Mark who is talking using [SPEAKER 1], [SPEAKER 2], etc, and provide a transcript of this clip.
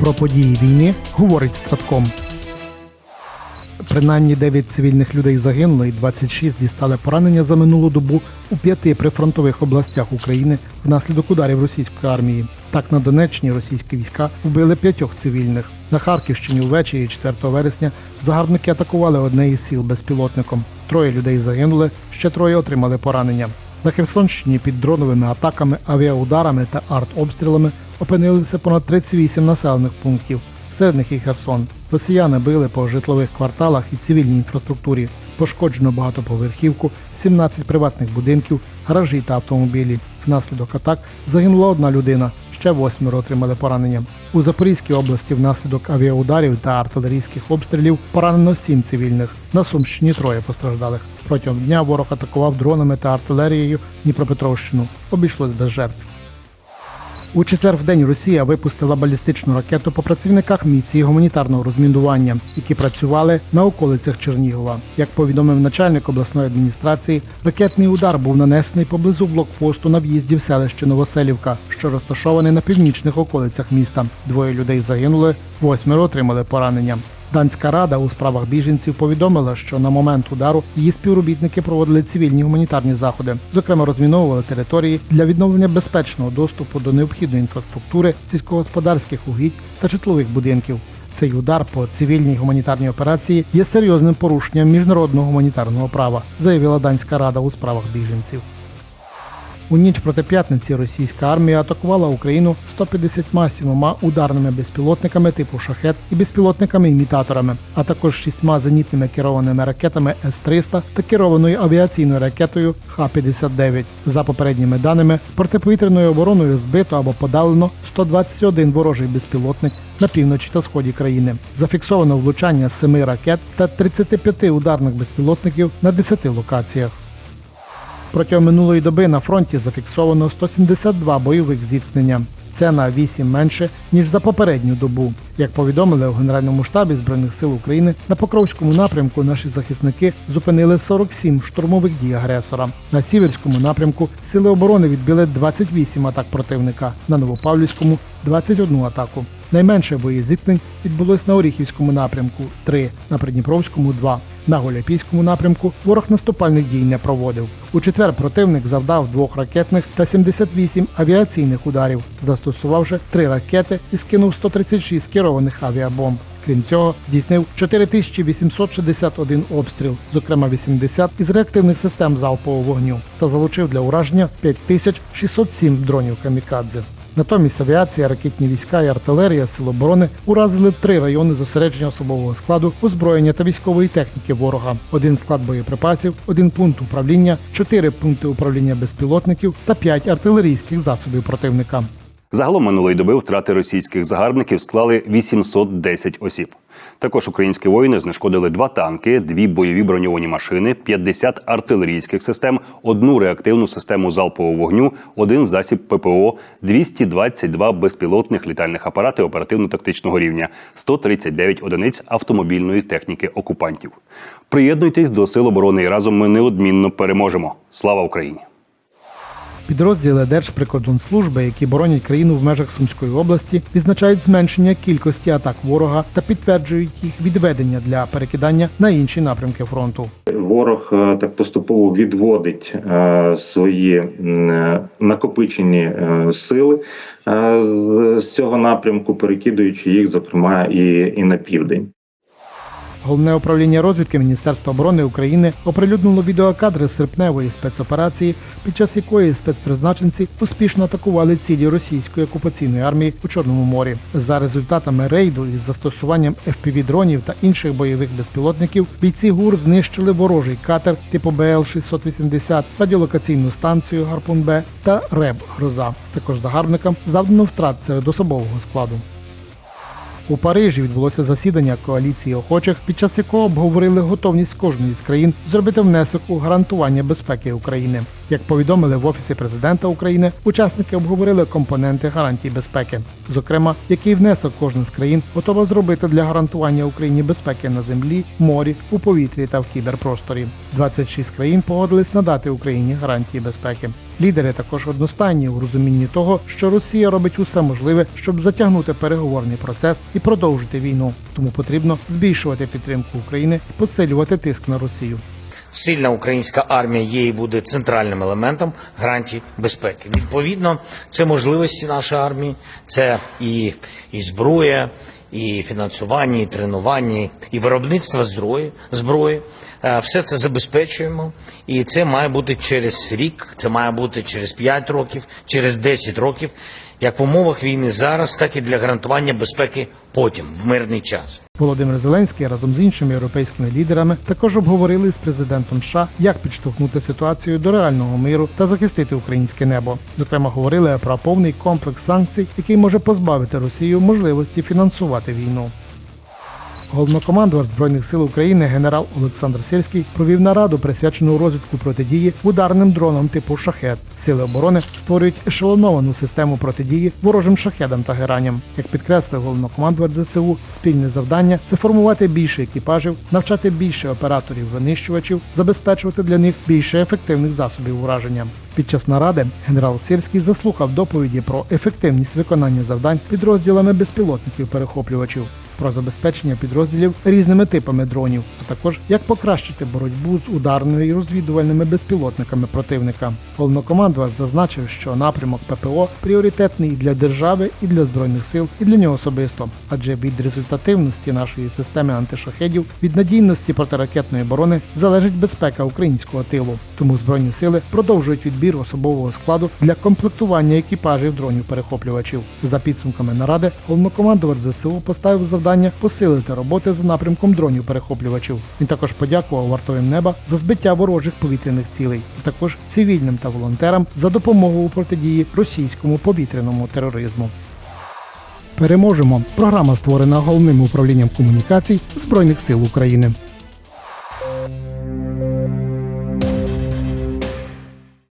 [SPEAKER 1] Про події війни говорить Стратком. Принаймні 9 цивільних людей загинуло і 26 дістали поранення за минулу добу у п'яти прифронтових областях України внаслідок ударів російської армії. Так на Донеччині російські війська вбили п'ятьох цивільних. На Харківщині увечері 4 вересня загарбники атакували одне із сіл безпілотником. Троє людей загинули, ще троє отримали поранення. На Херсонщині під дроновими атаками, авіаударами та артобстрілами опинилися понад 38 населених пунктів. Серед них і Херсон. Росіяни били по житлових кварталах і цивільній інфраструктурі. Пошкоджено багатоповерхівку, 17 приватних будинків, гаражі та автомобілі. Внаслідок атак загинула одна людина, ще восьмеро отримали поранення. У Запорізькій області внаслідок авіаударів та артилерійських обстрілів поранено сім цивільних. На Сумщині троє постраждалих. Протягом дня ворог атакував дронами та артилерією Дніпропетровщину. Обійшлось без жертв. У четвер в день Росія випустила балістичну ракету по працівниках місії гуманітарного розмінування, які працювали на околицях Чернігова. Як повідомив начальник обласної адміністрації, ракетний удар був нанесений поблизу блокпосту на в'їзді в селище Новоселівка, що розташоване на північних околицях міста. Двоє людей загинули, восьмеро отримали поранення. Данська рада у справах біженців повідомила, що на момент удару її співробітники проводили цивільні гуманітарні заходи, зокрема розміновували території для відновлення безпечного доступу до необхідної інфраструктури, сільськогосподарських угідь та житлових будинків. Цей удар по цивільній гуманітарній операції є серйозним порушенням міжнародного гуманітарного права, заявила Данська рада у справах біженців. У ніч проти п'ятниці російська армія атакувала Україну 157 ударними безпілотниками типу шахет і безпілотниками-імітаторами, а також шістьма зенітними керованими ракетами С-300 та керованою авіаційною ракетою Х-59. За попередніми даними, протиповітряною обороною збито або подалено 121 ворожий безпілотник на півночі та сході країни. Зафіксовано влучання семи ракет та 35 ударних безпілотників на 10 локаціях. Протягом минулої доби на фронті зафіксовано 172 бойових зіткнення. Це на 8 менше ніж за попередню добу. Як повідомили у Генеральному штабі збройних сил України, на Покровському напрямку наші захисники зупинили 47 штурмових дій агресора. На Сіверському напрямку сили оборони відбили 28 атак противника. На Новопавлівському 21 атаку. Найменше бої зіткнень відбулось на Оріхівському напрямку 3, на Придніпровському 2. На Голяпійському напрямку ворог наступальних дій не проводив. У четвер противник завдав двох ракетних та 78 авіаційних ударів, застосувавши три ракети і скинув 136 керованих авіабомб. Крім цього, здійснив 4861 обстріл, зокрема 80 із реактивних систем залпового вогню, та залучив для ураження 5607 дронів камікадзе. Натомість авіація, ракетні війська і артилерія Сил оборони уразили три райони зосередження особового складу, озброєння та військової техніки ворога, один склад боєприпасів, один пункт управління, чотири пункти управління безпілотників та п'ять артилерійських засобів противника.
[SPEAKER 2] Загалом минулої доби втрати російських загарбників склали 810 осіб. Також українські воїни знешкодили два танки, дві бойові броньовані машини, 50 артилерійських систем, одну реактивну систему залпового вогню, один засіб ППО, 222 безпілотних літальних апарати оперативно-тактичного рівня, 139 одиниць автомобільної техніки окупантів. Приєднуйтесь до сил оборони і разом ми неодмінно переможемо. Слава Україні!
[SPEAKER 1] Підрозділи Держприкордонслужби, які боронять країну в межах Сумської області, відзначають зменшення кількості атак ворога та підтверджують їх відведення для перекидання на інші напрямки фронту.
[SPEAKER 3] Ворог е, так поступово відводить е, свої е, накопичені сили з цього напрямку, перекидуючи їх, зокрема, і, і на південь.
[SPEAKER 1] Головне управління розвідки Міністерства оборони України оприлюднило відеокадри серпневої спецоперації, під час якої спецпризначенці успішно атакували цілі російської окупаційної армії у Чорному морі. За результатами рейду із застосуванням FPV-дронів та інших бойових безпілотників бійці ГУР знищили ворожий катер типу БЛ-680, радіолокаційну станцію Гарпун Б та РЕБ Гроза. Також загарбникам завдано втрат серед особового складу. У Парижі відбулося засідання коаліції охочих, під час якого обговорили готовність кожної з країн зробити внесок у гарантування безпеки України. Як повідомили в офісі президента України, учасники обговорили компоненти гарантій безпеки, зокрема, який внесок кожна з країн готова зробити для гарантування Україні безпеки на землі, морі, у повітрі та в кіберпросторі. 26 країн погодились надати Україні гарантії безпеки. Лідери також одностайні у розумінні того, що Росія робить усе можливе, щоб затягнути переговорний процес і продовжити війну. Тому потрібно збільшувати підтримку України посилювати тиск на Росію.
[SPEAKER 4] Сильна українська армія є і буде центральним елементом гарантій безпеки. Відповідно, це можливості нашої армії, це і, і зброя, і фінансування, і тренування, і виробництво зброї. зброї. Е, Все це забезпечуємо, і це має бути через рік, це має бути через 5 років, через 10 років, як в умовах війни зараз, так і для гарантування безпеки потім, в мирний час.
[SPEAKER 1] Володимир Зеленський разом з іншими європейськими лідерами також обговорили з президентом США, як підштовхнути ситуацію до реального миру та захистити українське небо. Зокрема, говорили про повний комплекс санкцій, який може позбавити Росію можливості фінансувати війну. Головнокомандувач збройних сил України генерал Олександр Сирський провів нараду, присвячену розвитку протидії ударним дронам типу шахет. Сили оборони створюють ешелоновану систему протидії ворожим шахедам та гераням. Як підкреслив головнокомандувач ЗСУ, спільне завдання це формувати більше екіпажів, навчати більше операторів винищувачів, забезпечувати для них більше ефективних засобів ураження. Під час наради генерал Сирський заслухав доповіді про ефективність виконання завдань підрозділами безпілотників-перехоплювачів про забезпечення підрозділів різними типами дронів, а також як покращити боротьбу з ударними і розвідувальними безпілотниками противника. Головнокомандувач зазначив, що напрямок ППО пріоритетний і для держави, і для збройних сил, і для нього особисто, адже від результативності нашої системи антишахедів, від надійності протиракетної оборони залежить безпека українського тилу. Тому збройні сили продовжують відбір особового складу для комплектування екіпажів дронів перехоплювачів. За підсумками наради, головнокомандувач ЗСУ поставив завдання посилити роботи за напрямком дронів перехоплювачів. Він також подякував вартовим неба за збиття ворожих повітряних цілей, а також цивільним та волонтерам за допомогу у протидії російському повітряному тероризму. Переможемо. Програма створена головним управлінням комунікацій Збройних сил України.